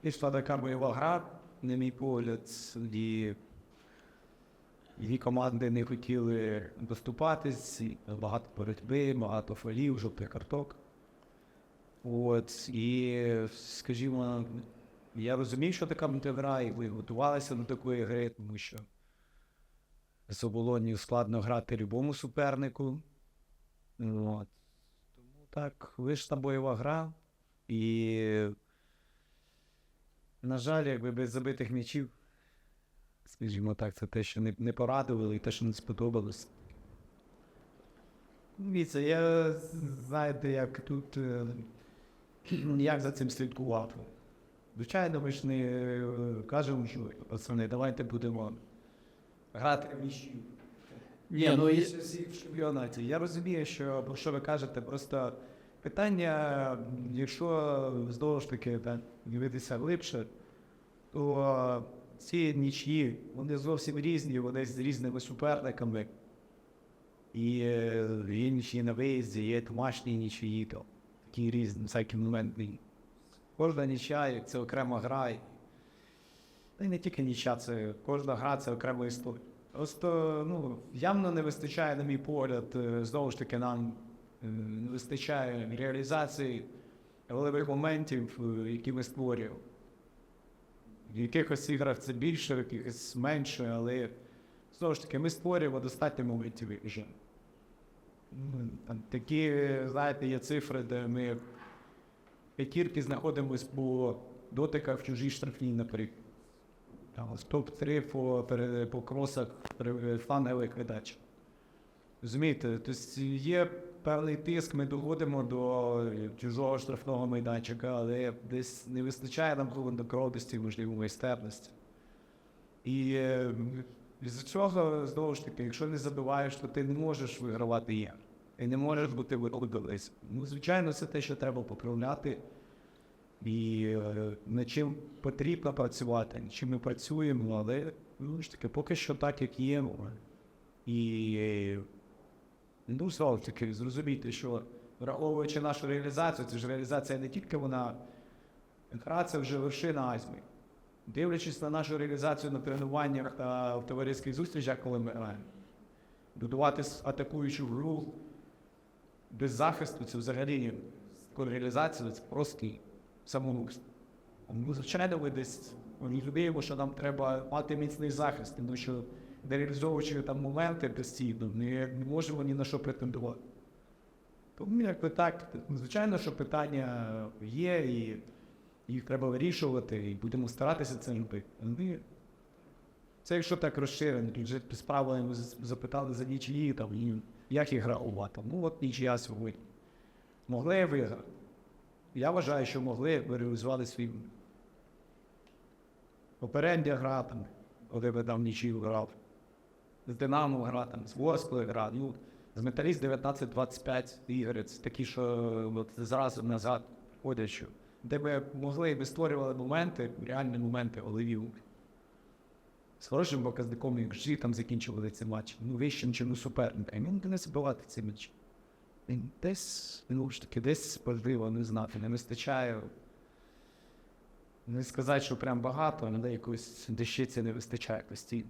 Пішла така бойова гра, на мій погляд, і дві команди не хотіли доступатись, багато боротьби, багато фолів, жовтих карток. От, і, скажімо, я розумів, що така буде гра, і ви готувалися до такої гри, тому що з оболоні складно грати любому супернику. От. Тому так, вийшла бойова гра, і, на жаль, якби без забитих м'ячів, скажімо так, це те, що не, не порадували, і те, що не сподобалось. Дивіться, я знаєте, як тут е, як за цим слідкувати. Звичайно, ми ж не е, кажемо, що пацани, давайте будемо грати в нічю. Ні, ну і всі в чемпіонаті. Я розумію, що про що ви кажете, просто питання, якщо знову ж таки так, дивитися глибше, то ці нічі, вони зовсім різні, вони з різними суперниками. І е, є нічі на виїзді, є домашні нічиї, то такі різні, всякі моменти. Кожна нічя це окрема гра. Та й не тільки нічя, це кожна гра це окрема історія. Просто ну, явно не вистачає, на мій погляд, е, знову ж таки, нам не вистачає реалізації великих моментів, е, які ми створюємо. В якихось іграх це більше, в якихось менше, але знову ж таки, ми створюємо достатньо моментів вже. Ну, такі, знаєте, є цифри, де ми п'ятірки знаходимось по дотиках в чужій штрафній, наприклад. Там топ-3 по, по кросах пере- флангових видач. Розумієте, тобто є певний тиск, ми доходимо до чужого штрафного майданчика, але десь не вистачає нам холоднокровності, можливо, майстерності. І е, з цього, знову ж таки, якщо не забиваєш, то ти не можеш вигравати є. І не можеш бути виходились. Ну, звичайно, це те, що треба поправляти. І е, над чим потрібно працювати, над чим ми працюємо, але ну, ж таки, поки що так, як є. І е, ну, знову таки, зрозумійте, що враховуючи нашу реалізацію, це ж реалізація не тільки вона, гра це вже вершина айсберга. Дивлячись на нашу реалізацію на тренуваннях та в товариських зустрічах, коли ми граємо, будувати с- атакуючу гру без захисту це взагалі реалізація це просто самогубство. Звичайно, ми десь розуміємо, що нам треба мати міцний захист, тому що не реалізовуючи там моменти постійно, ми не можемо ні на що претендувати. Тому якби так, звичайно, що питання є, і їх треба вирішувати, і будемо старатися це робити. Це якщо так розширено, вже справа запитали за нічиї, там, як їх грати. Ну от нічия сьогодні. Могли виграти. Я вважаю, що могли б реалізували свій. Попередня гра там, коли би там нічию грав. З Динамо гра, там, з Воскою гра. Ну, з Металіст 19-25 ігри. Це такі, що от, зразу назад ходять, що де ми могли ми створювали моменти, реальні моменти оливів. З хорошим показником, як жі там закінчували ці матчі. Ну, вищим, чим у суперника. І ми не забивати ці матчі. І Десь, ну ж таки, десь можливо не знати, не вистачає. Не сказати, що прям багато, але якоїсь дещиці не вистачає постійно.